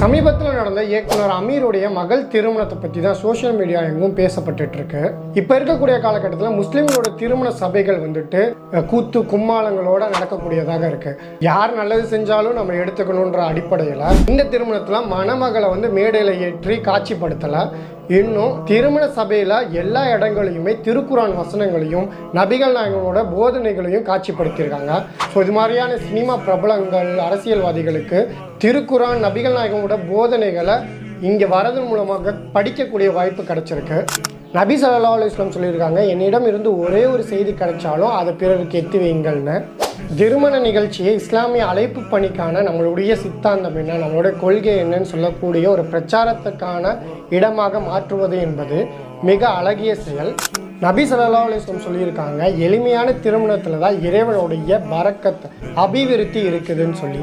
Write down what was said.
சமீபத்தில் நடந்த இயக்குனர் அமீருடைய மகள் திருமணத்தை பற்றி தான் சோஷியல் மீடியா எங்கும் பேசப்பட்டு இருக்கு. இப்போ இருக்கக்கூடிய காலகட்டத்தில் முஸ்லீம்களோட திருமண சபைகள் வந்துட்டு கூத்து கும்மாளங்களோட நடக்கக்கூடியதாக இருக்கு. யார் நல்லது செஞ்சாலும் நம்ம எடுத்துக்கணுன்ற அடிப்படையில் இந்த திருமணத்தில் மணமகளை வந்து மேடையில் ஏற்றி காட்சிப்படுத்தலை. இன்னும் திருமண சபையில் எல்லா இடங்களையுமே திருக்குறான் வசனங்களையும் நபிகள் நாயகனோட போதனைகளையும் காட்சிப்படுத்தியிருக்காங்க. ஸோ இது மாதிரியான சினிமா பிரபலங்கள் அரசியல்வாதிகளுக்கு திருக்குறான் நபிகள் நாயகனோட போதனைகளை இங்கே வரதன் மூலமாக படிக்கக்கூடிய வாய்ப்பு கிடச்சிருக்கு. நபி சல்லா அலுவலாம் சொல்லியிருக்காங்க என்னிடம் இருந்து ஒரே ஒரு செய்தி கிடைச்சாலும் அதை பிறருக்கு எத்தி வைங்கள்னு. திருமண நிகழ்ச்சியை இஸ்லாமிய அழைப்பு பணிக்கான நம்மளுடைய சித்தாந்தம் என்ன நம்மளுடைய கொள்கை என்னன்னு சொல்லக்கூடிய ஒரு பிரச்சாரத்துக்கான இடமாக மாற்றுவது என்பது மிக அழகிய செயல். நபி சல்லா அலிஸ்லம் சொல்லியிருக்காங்க எளிமையான திருமணத்தில் தான் இறைவனுடைய பறக்கத்தை அபிவிருத்தி இருக்குதுன்னு சொல்லி.